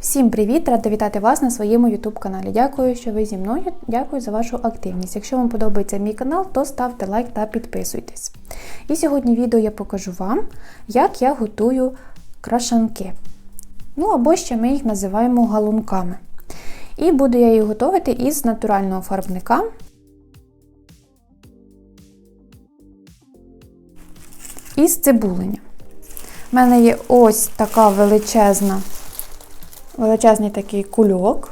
Всім привіт! Рада вітати вас на своєму YouTube каналі. Дякую, що ви зі мною. Дякую за вашу активність. Якщо вам подобається мій канал, то ставте лайк та підписуйтесь. І сьогодні відео я покажу вам, як я готую крашанки. Ну або ще ми їх називаємо галунками. І буду я їх готувати із натурального фарбника. Із цибулення. У мене є ось така величезна величезний такий кульок.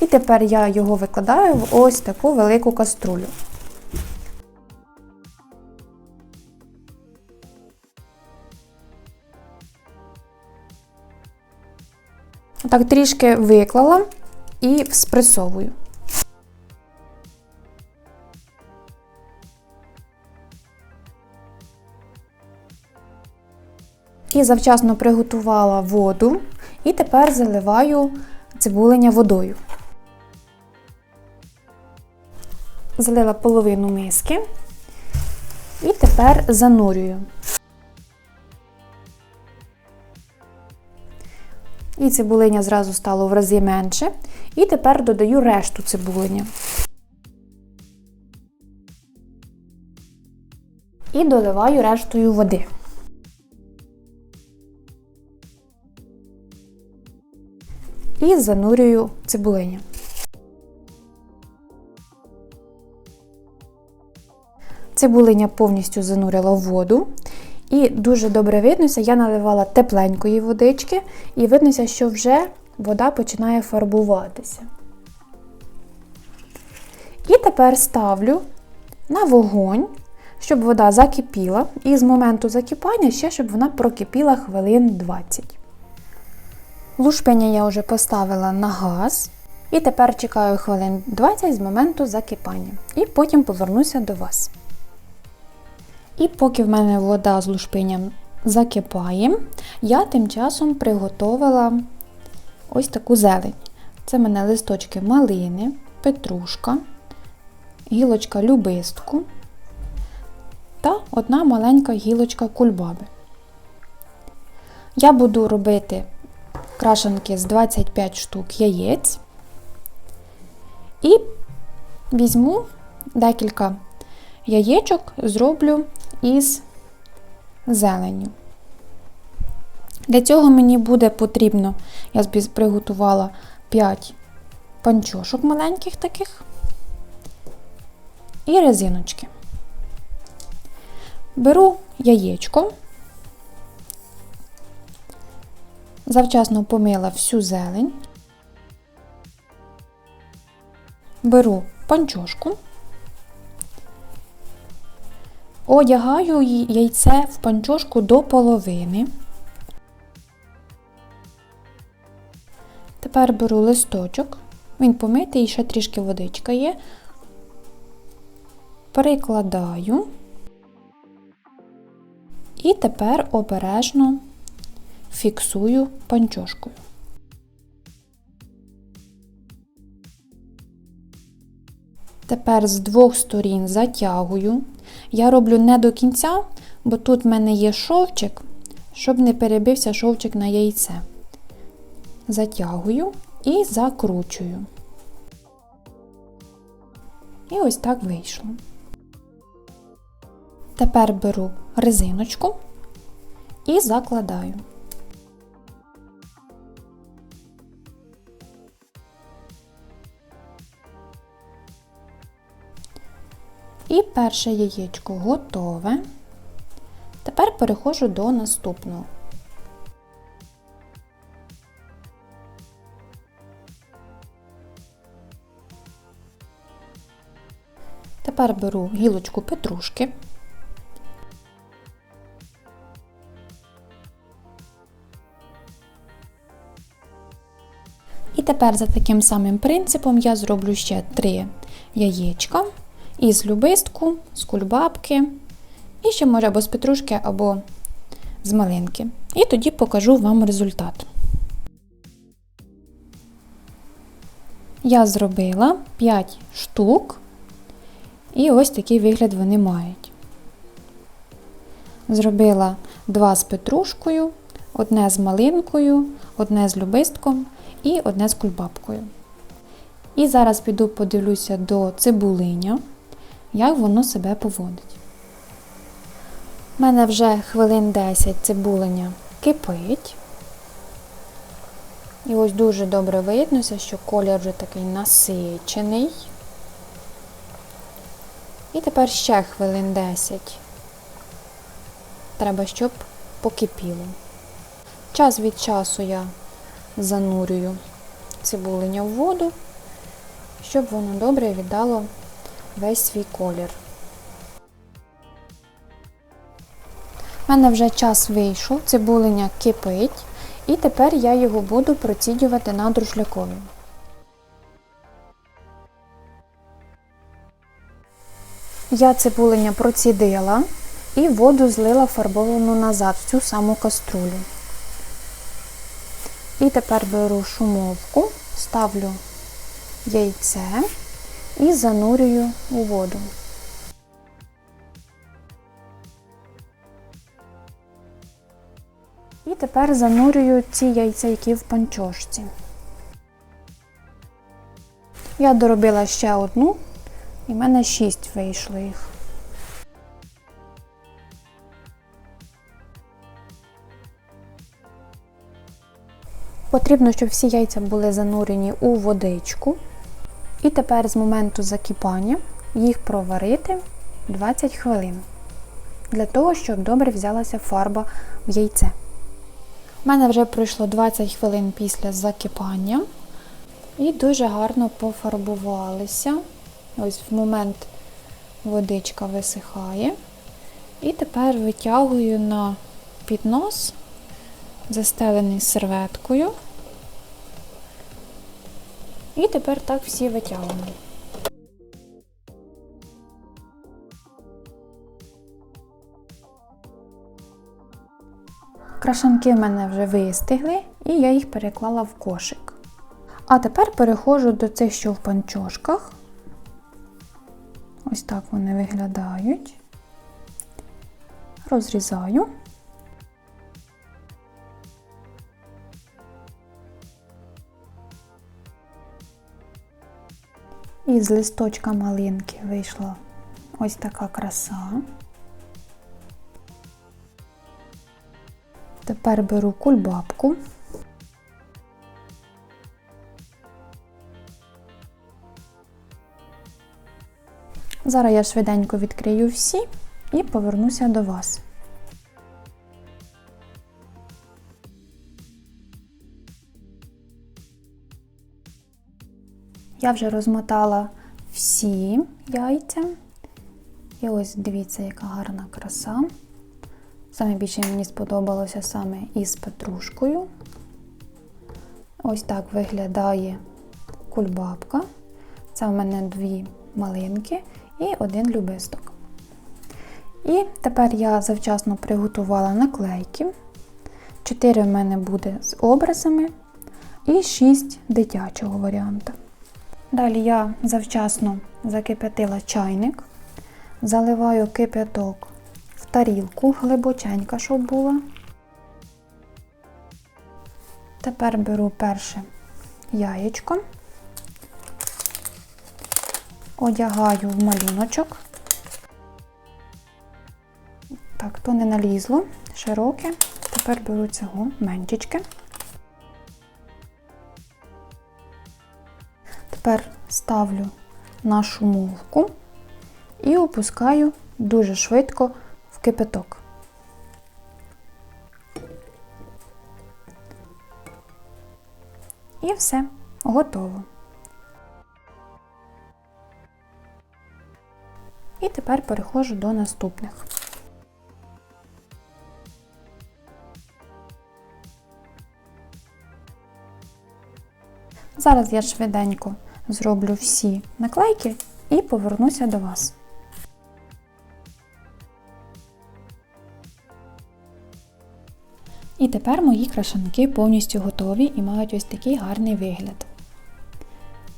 І тепер я його викладаю в ось таку велику каструлю. Так трішки виклала і спресовую. І завчасно приготувала воду, і тепер заливаю цибулення водою. Залила половину миски і тепер занурюю. І цибулиня зразу стало в рази менше. І тепер додаю решту цибулиня. І доливаю рештою води. Занурюю цибулиня. Цибулиня повністю занурила в воду. І дуже добре виднося, я наливала тепленької водички, і виднося, що вже вода починає фарбуватися. І тепер ставлю на вогонь, щоб вода закипіла, і з моменту закипання ще, щоб вона прокипіла хвилин 20. Лушпиня я вже поставила на газ. І тепер чекаю хвилин 20 з моменту закипання. І потім повернуся до вас. І поки в мене вода з лушпиням закипає, я тим часом приготувала ось таку зелень. Це в мене листочки малини, петрушка, гілочка любистку та одна маленька гілочка кульбаби. Я буду робити крашенки з 25 штук яєць. І візьму декілька яєчок, зроблю із зеленню. Для цього мені буде потрібно, я приготувала 5 панчошок маленьких таких і резиночки. Беру яєчко, Завчасно помила всю зелень, беру панчошку, одягаю яйце в панчошку до половини. Тепер беру листочок, він помитий і ще трішки водичка є, перекладаю. І тепер обережно фіксую панчошкою. Тепер з двох сторін затягую. Я роблю не до кінця, бо тут в мене є шовчик, щоб не перебився шовчик на яйце. Затягую і закручую. І ось так вийшло. Тепер беру резиночку і закладаю. І перше яєчко готове. Тепер переходжу до наступного. Тепер беру гілочку петрушки. І тепер за таким самим принципом я зроблю ще три яєчка із любистку, з кульбабки, і ще може або з петрушки, або з малинки. І тоді покажу вам результат. Я зробила 5 штук, і ось такий вигляд вони мають. Зробила 2 з петрушкою, Одне з малинкою, одне з любистком і одне з кульбабкою. І зараз піду подивлюся до цибулиня, як воно себе поводить. У мене вже хвилин 10 цибулиня кипить. І ось дуже добре виднося, що колір вже такий насичений. І тепер ще хвилин 10. Треба, щоб покипіло. Час від часу я занурюю цибулиня в воду, щоб воно добре віддало весь свій колір. У мене вже час вийшов, цибулиня кипить, і тепер я його буду процідювати на друшлякові. Я цибулиня процідила і воду злила фарбовану назад в цю саму каструлю. І тепер беру шумовку, ставлю яйце і занурюю у воду. І тепер занурюю ці яйця, які в панчошці. Я доробила ще одну, і в мене шість вийшло їх. Потрібно, щоб всі яйця були занурені у водичку. І тепер з моменту закипання їх проварити 20 хвилин. Для того, щоб добре взялася фарба в яйце. У мене вже пройшло 20 хвилин після закипання. І дуже гарно пофарбувалися. Ось в момент водичка висихає. І тепер витягую на піднос, застелений серветкою. І тепер так всі витягуємо. Крашанки в мене вже вистигли, і я їх переклала в кошик. А тепер переходжу до цих, що в панчошках. Ось так вони виглядають. Розрізаю. З листочка малинки вийшла ось така краса. Тепер беру кульбабку. Зараз я швиденько відкрию всі і повернуся до вас. Я вже розмотала всі яйця. І ось дивіться, яка гарна краса. Саме більше мені сподобалося саме із петрушкою. Ось так виглядає кульбабка. Це в мене дві малинки і один любисток. І тепер я завчасно приготувала наклейки. Чотири в мене буде з образами і шість дитячого варіанту. Далі я завчасно закип'ятила чайник, заливаю кип'яток в тарілку глибоченька, щоб була. Тепер беру перше яєчко, одягаю в малюночок. Так, то не налізло, широке. Тепер беру цього менчички. Тепер ставлю нашу мовку і опускаю дуже швидко в кипяток. І все, готово. І тепер переходжу до наступних. Зараз я швиденько зроблю всі наклейки і повернуся до вас. І тепер мої крашанки повністю готові і мають ось такий гарний вигляд.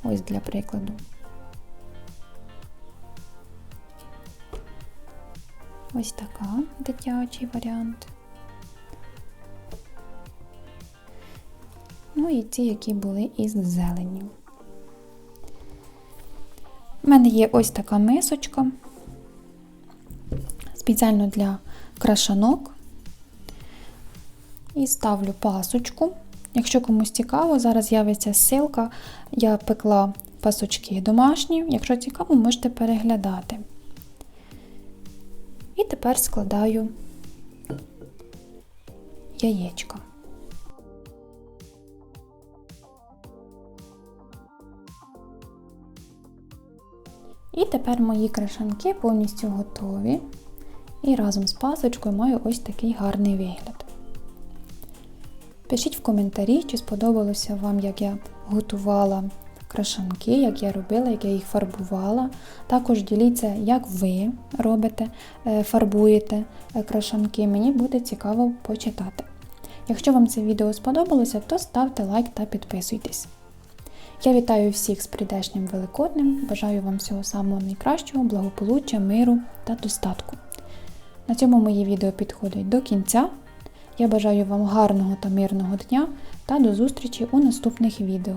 Ось для прикладу. Ось така дитячий варіант. Ну і ті, які були із зеленню. У мене є ось така мисочка спеціально для крашанок. І ставлю пасочку. Якщо комусь цікаво, зараз з'явиться ссылка. Я пекла пасочки домашні. Якщо цікаво, можете переглядати. І тепер складаю яєчко. І тепер мої крашанки повністю готові. І разом з пасочкою маю ось такий гарний вигляд. Пишіть в коментарі, чи сподобалося вам, як я готувала крашанки, як я робила, як я їх фарбувала. Також діліться, як ви робите, е, фарбуєте е, крашанки. Мені буде цікаво почитати. Якщо вам це відео сподобалося, то ставте лайк та підписуйтесь. Я вітаю всіх з прийдешнім Великоднем, бажаю вам всього самого найкращого, благополуччя, миру та достатку. На цьому моє відео підходить до кінця. Я бажаю вам гарного та мирного дня та до зустрічі у наступних відео.